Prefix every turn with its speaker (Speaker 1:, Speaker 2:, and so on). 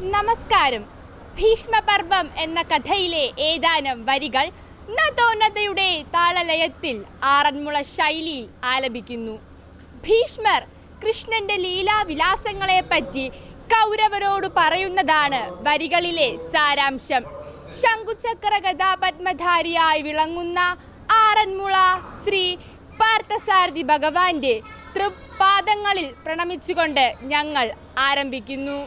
Speaker 1: നമസ്കാരം. ഭീഷ്മപർവം എന്ന കഥയിലെ ഏതാനും വരികൾ നദോന്നതയുടെ താളലയത്തിൽ ആറന്മുള ശൈലിയിൽ ആലപിക്കുന്നു. ഭീഷ്മർ കൃഷ്ണന്റെ ലീലാവിലാസങ്ങളെ പറ്റി കൗരവരോട് പറയുന്നതാണ് വരികളിലെ സാരാംശം. ശംഖുചക്ര കഥാപത്മധാരിയായി വിളങ്ങുന്ന ആറന്മുള ശ്രീ പാർത്ഥസാരഥി ഭഗവാന്റെ തൃപ്പാദങ്ങളിൽ പ്രണമിച്ചുകൊണ്ട് ഞങ്ങൾ ആരംഭിക്കുന്നു.